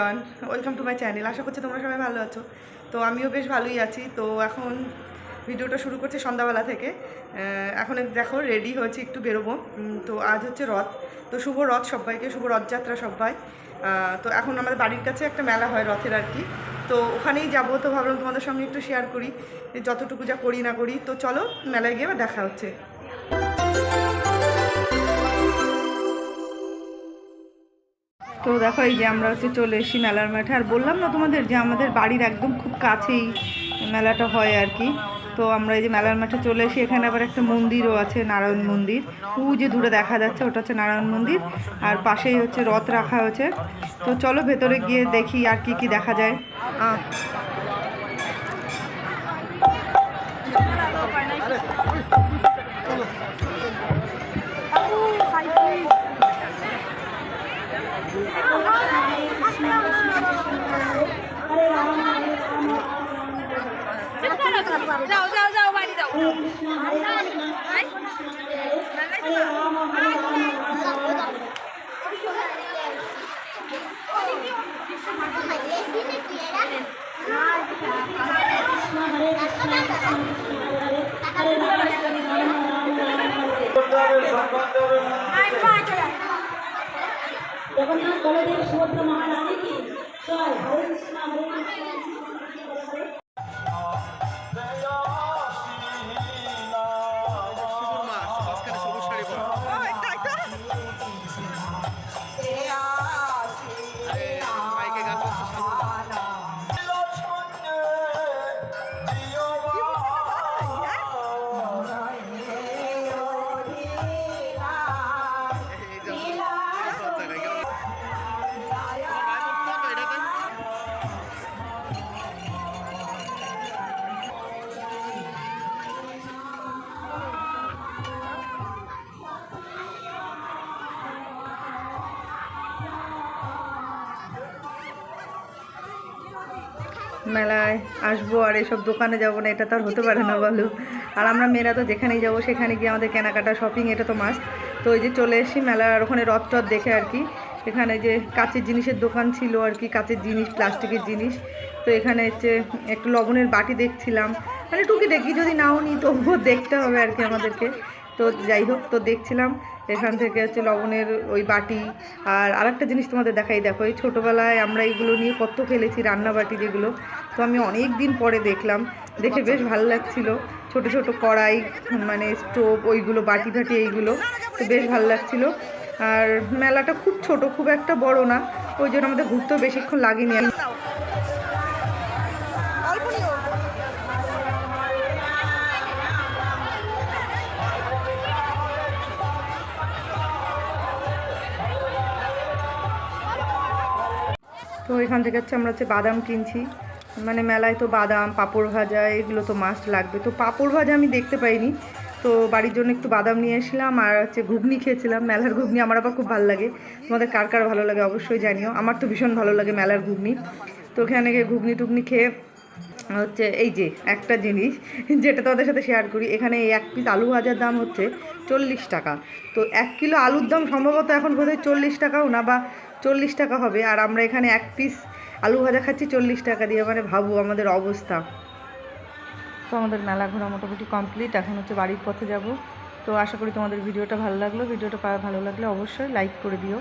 Everyone welcome to my channel আশা করছি তোমরা সবাই ভালো আছো। তো আমিও বেশ ভালোই আছি। তো এখন ভিডিওটা শুরু করছি সন্ধ্যাবেলা থেকে। এখন দেখো রেডি হয়েছে একটু বেরোবো। তো আজ হচ্ছে রথ। তো শুভ রথ সবাইকে, শুভ রথযাত্রা সবাই। তো এখন আমাদের বাড়ির কাছে একটা মেলা হয় রথের আর কি। তো ওখানেই যাব। তো ভাবলাম তোমাদের সঙ্গে একটু শেয়ার করি যতটুকু যা করি না করি। তো চলো, মেলায় গিয়ে দেখা হচ্ছে। তো দেখো, এই যে আমরা হচ্ছে চলে এসি মেলার মাঠে। আর বললাম না তোমাদের যে আমাদের বাড়ির একদম খুব কাছেই মেলাটা হয় আর কি। তো আমরা এই যে মেলার মাঠে চলে এসে এখানে আবার একটা মন্দিরও আছে, নারায়ণ মন্দির। উ যে দূরে দেখা যাচ্ছে, ওটা হচ্ছে নারায়ণ মন্দির। আর পাশেই হচ্ছে রথ রাখা হয়েছে। তো চলো ভেতরে গিয়ে দেখি আর কি কি দেখা যায়। যাও যাও যাও বাড়ি যাও জগন্নাথ বলদেব সুভদ্রা মহারানী কি? জয় হরে কৃষ্ণ হরে কৃষ্ণ। মেলায় আসব আর এসব দোকানে যাব না, এটা তো আর হতে পারে না বলো। আর আমরা মেয়েরা তো যেখানেই যাব, সেখানে গিয়ে আমাদের কেনাকাটা শপিং এটা তো মাস্ট তো ওই যে চলে এসেছি মেলার ওখানে রথ টথ দেখে আর কি। এখানে যে কাচের জিনিসের দোকান ছিল আর কি, কাচের জিনিস, প্লাস্টিকের জিনিস। তো এখানে হচ্ছে একটু লবণের বাটি দেখছিলাম। মানে টুকি দেখি যদি নাও নিই তবুও দেখতে হবে আর কি আমাদেরকে। তো যাই হোক, তো দেখছিলাম। এখান থেকে হচ্ছে লবণের ওই বাটি। আর আরেকটা জিনিস তোমাদের দেখাই, দেখো, এই ছোটোবেলায় আমরা এইগুলো নিয়ে কত খেলেছি, রান্না বাটি যেগুলো। তো আমি অনেক দিন পরে দেখলাম, দেখে বেশ ভালো লাগছিল। ছোট ছোট কড়াই মানে স্টোভ, ওইগুলো, বাটি টাটি এইগুলো, তো বেশ ভালো লাগছিল। আর মেলাটা খুব ছোট, খুব একটা বড় না, ওই জন্য আমাদের ঘুরতেও বেশিক্ষণ লাগেনি। তো এখান থেকে হচ্ছে আমরা হচ্ছে বাদাম কিনছি। মানে মেলায় তো বাদাম, পাঁপড় ভাজা, এগুলো তো মাস্ট লাগবে। তো পাঁপড় ভাজা আমি দেখতে পাইনি। তো বাড়ির জন্য একটু বাদাম নিয়ে এসেছিলাম আর হচ্ছে ঘুগনি খেয়েছিলাম। মেলার ঘুগনি আমার আবার খুব ভালো লাগে। তোমাদের কার কার ভালো লাগে অবশ্যই জানিও। আমার তো ভীষণ ভালো লাগে মেলার ঘুগনি। তো ওখানে গিয়ে ঘুগনি টুগনি খেয়ে হচ্ছে এই যে একটা জিনিস যেটা তোমাদের সাথে শেয়ার করি। এখানে এই এক পিস আলু ভাজার দাম হচ্ছে চল্লিশ টাকা। তো এক কিলো আলুর দাম সম্ভবত এখন বোধহয় চল্লিশ টাকাও না বা চল্লিশ টাকা হবে আর আমরা এখানে এক পিস আলু ভাজা খাচ্ছি চল্লিশ টাকা দিয়ে। মানে ভাবু আমাদের অবস্থা। তো আমাদের মেলা ঘোরা মোটামুটি কমপ্লিট এখন হচ্ছে বাড়ির পথে যাব। তো আশা করি তোমাদের ভিডিওটা ভালো লাগল। ভিডিওটা ভালো লাগলে অবশ্যই লাইক করে দিও।